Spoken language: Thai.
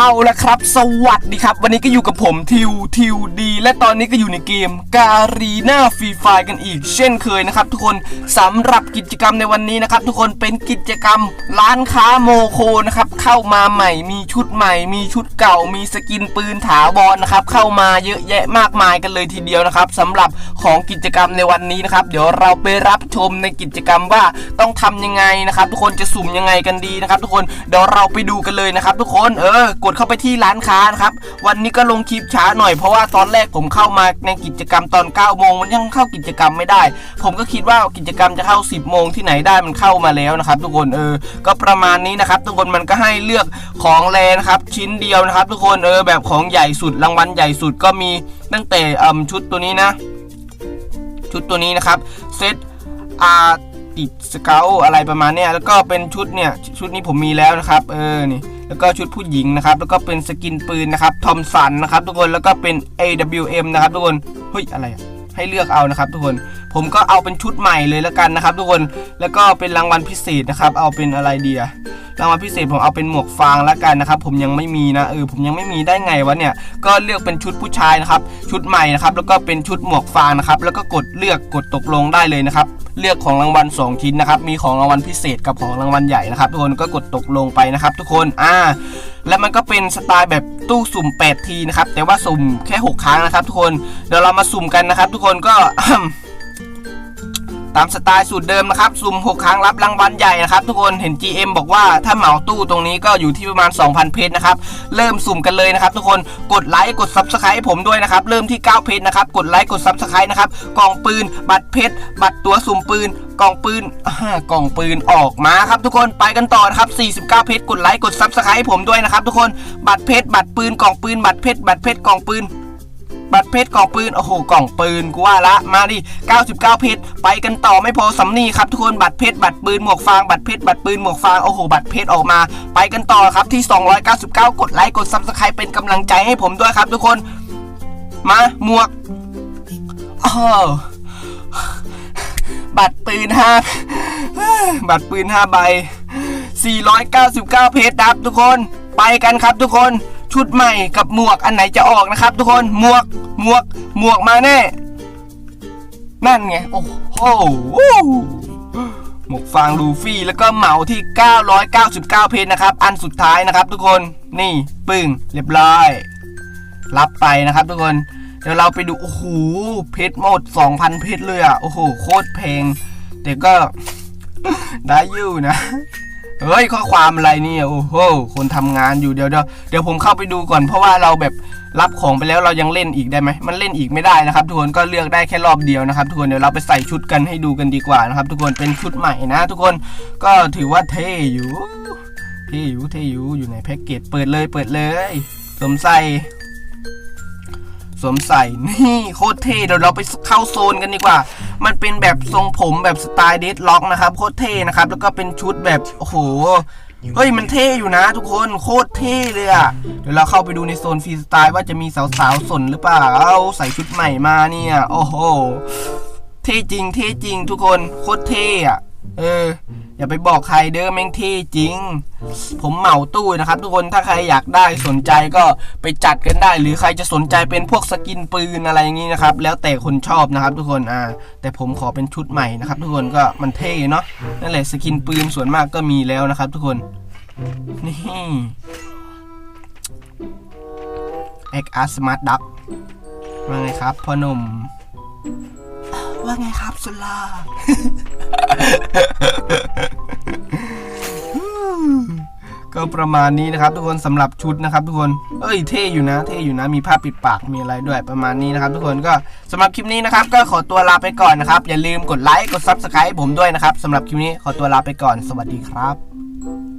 เอาละครับ สวัสดีครับ วันนี้ก็อยู่กับผมทิวทิวดี และตอนนี้ก็อยู่ในเกมการีนาฟรีไฟกันอีก เช่นเคยนะครับ ทุกคนสำหรับกิจกรรมในวันนี้นะครับ ทุกคนเป็นกิจกรรมร้านค้าโมโคนะครับ เข้ามาใหม่มีชุดใหม่ มีชุดเก่า มีสกินปืนถาวรนะครับ เข้ามาเยอะแยะมากมายกันเลยทีเดียวนะครับสำหรับของกิจกรรมในวันนี้นะครับ เดี๋ยวเราไปรับชมในกิจกรรมว่าต้องทำยังไงนะครับ ทุกคนจะสุ่มยังไงกันดีนะครับ ทุกคนเดี๋ยวเราไปดูกันเลยนะครับ ทุกคนเออกดเข้าไปที่ร้านค้านะครับ วันนี้ก็ลงคลิปช้าหน่อยเพราะว่าตอนแรกผมเข้ามาในกิจกรรมตอน9โมงมันยังเข้ากิจกรรมไม่ได้ ผมก็คิดว่ากิจกรรมจะเข้า 10โมงที่ไหนได้มันเข้ามาแล้วนะครับทุกคนเออ ก็ประมาณนี้นะครับทุกคนมันก็ให้เลือกของแรนะครับชิ้นเดียวนะครับ ทุกคนเออแบบของใหญ่สุดรางวัลใหญ่สุดก็มีตั้งแต่อืมชุดตัวนี้นะ ชุดตัวนี้นะครับเซตอาร์ติสเกลอะไรประมาณเนี้ยแล้วก็เป็นชุดเนี่ยชุดนี้ผมมีแล้วนะครับ เออนี่ แล้วก็ชุดผู้หญิงนะครับแล้วก็เป็นสกินปืนนะครับทอมสันนะครับทุกคนแล้วก็เป็น AWM นะครับทุกคนเฮ้ยอะไรให้เลือกเอานะครับทุกคน ผมก็เอาเป็นชุดใหม่เลยแล้วกันนะครับ ทุกคนแล้วก็เป็นรางวัลพิเศษนะครับ เอาเป็นอะไรดีอะรางวัลพิเศษผมเอาเป็นหมวกฟางแล้วกันนะครับ ผมยังไม่มีนะเออผมยังไม่มีได้ไงวะเนี่ยก็เลือกเป็นชุดผู้ชายนะครับ ชุดใหม่นะครับ แล้วก็เป็นชุดหมวกฟางนะครับ แล้วก็กดเลือกกดตกลงได้เลยนะครับ เลือกของรางวัล2ชิ้นนะครับ มีของรางวัลพิเศษกับของรางวัลใหญ่นะครับทุกคนก็กดตกลงไปนะครับ ทุกคนอ่าแล้วมันก็เป็นสไตล์แบบตู้สุ่ม 8 ทีนะครับ แต่ว่าสุ่มแค่ 6 ครั้งนะครับ ทุกคนเดี๋ยวเรามาสุ่มกันนะครับ ทุกคนก็ ตามสไตล์สูตรเดิมนะครับสุ่ม 6 ครั้งรับรางวัลใหญ่นะครับทุกคนเห็น GM บอกว่าถ้าเหมาตู้ตรงนี้ก็อยู่ที่ประมาณ 2,000 เพชรนะครับเริ่มสุ่มกันเลยนะครับทุกคนกดไลค์กด Subscribe ผมด้วยนะครับเริ่มที่ 9 เพชรนะครับกดไลค์กด Subscribe นะครับกล่องปืน บัตรเพชรบัตรตัวสุ่มปืนกล่องปืนอ่ากล่องปืนออกมาครับทุกคนไปกันต่อนะครับ 49 เพชรกดไลค์กด Subscribe ผมด้วยนะครับทุกคนบัตรเพชรบัตรปืนกล่องปืนบัตรเพชรบัตรเพชรกล่องปืน บัตรเพชรกล่องปืน โอ้โห กล่องปืนกูว่าละ มาดิ 99 เพชร ไปกันต่อไม่พอสำนีครับทุกคน บัตรเพชร บัตรปืน หมวกฟาง บัตรเพชร บัตรปืน หมวกฟาง โอ้โห บัตรเพชรออกมา ไปกันต่อครับที่ 299 กดไลค์ กดซับสไครป์เป็นกำลังใจให้ผมด้วยครับทุกคน มา หมวกอ้าวบัตรปืนห้าบัตรปืน5ใบ 499 เพชรครับทุกคน ไปกันครับทุกคน ชุดใหม่กับหมวกอันไหนจะออกนะครับ ทุกคนหมวกหมวกหมวกมาแน่ นั่นไง โอ้โหหมวกฟางลูฟี่แล้วก็เหมาที่ 999 เพชรนะครับ อันสุดท้ายนะครับ ทุกคนนี่ปึ้งเรียบร้อย รับไปนะครับ ทุกคนเดี๋ยวเราไปดู โอ้โหเพชรหมด 2,000 เพชรเลยอะ โอ้โห โคตรแพลงแต่ก็ได้อยู่นะ เฮ้ยข้อความอะไรเนี่ยโอ้โหคนทำงานอยู่เดี๋ยวเดี๋ยวเดี๋ยวผมเข้าไปดูก่อนเพราะว่าเราแบบรับของไปแล้วเรายังเล่นอีกได้ไหมมันเล่นอีกไม่ได้นะครับ ทุกคนก็เลือกได้แค่รอบเดียวนะครับ ทุกคนเดี๋ยวเราไปใส่ชุดกันให้ดูกันดีกว่านะครับ ทุกคนเป็นชุดใหม่นะ ทุกคนก็ถือว่าเท่อยู่เท่อยู่เท่อยู่อยู่ในแพ็กเกจเปิดเลยเปิดเลยสวมใส่ สวมใส่นี่โคตรเท่เดี๋ยวเราไปเข้าโซนกันดีกว่า มันเป็นแบบทรงผมแบบสไตล์เดดล็อกนะครับโคตรเท่นะครับ แล้วก็เป็นชุดแบบโอ้โหเฮ้ยมันเท่อยู่นะทุกคนโคตรเท่เลยอะเดี๋ยวเราเข้าไปดูในโซนฟรีสไตล์ว่าจะมีสาวๆสนหรือเปล่าใส่ชุดใหม่มาเนี่ยโอ้โหเท่จริงเท่จริงทุกคนโคตรเท่อะเออ อย่าไปบอกใครเด้อแม่งเท่จริง ผมเหมาตู้นะครับ ทุกคนถ้าใครอยากได้สนใจก็ไปจัดกันได้ หรือใครจะสนใจเป็นพวกสกินปืนอะไรอย่างนี้นะครับ แล้วแต่คนชอบนะครับ ทุกคนอ่าแต่ผมขอเป็นชุดใหม่นะครับ ทุกคนก็มันเท่เนาะนั่นแหละสกินปืนส่วนมากก็มีแล้วนะครับ ทุกคนนี่เอ็กอาร์สมาร์ทดักว่าไงครับพ่อหนุ่ม ว่าไงครับสุลาก็ประมาณนี้นะครับ ทุกคนสำหรับชุดนะครับ ทุกคนเอ้ยเท่อยู่นะ เท่อยู่นะ มีผ้าปิดปากมีอะไรด้วยประมาณนี้นะครับ ทุกคนก็สำหรับคลิปนี้นะครับ ก็ขอตัวลาไปก่อนนะครับ อย่าลืมกดไลค์กด Subscribe ให้ผมด้วยนะครับสำหรับคลิปนี้ขอตัวลาไปก่อนสวัสดีครับ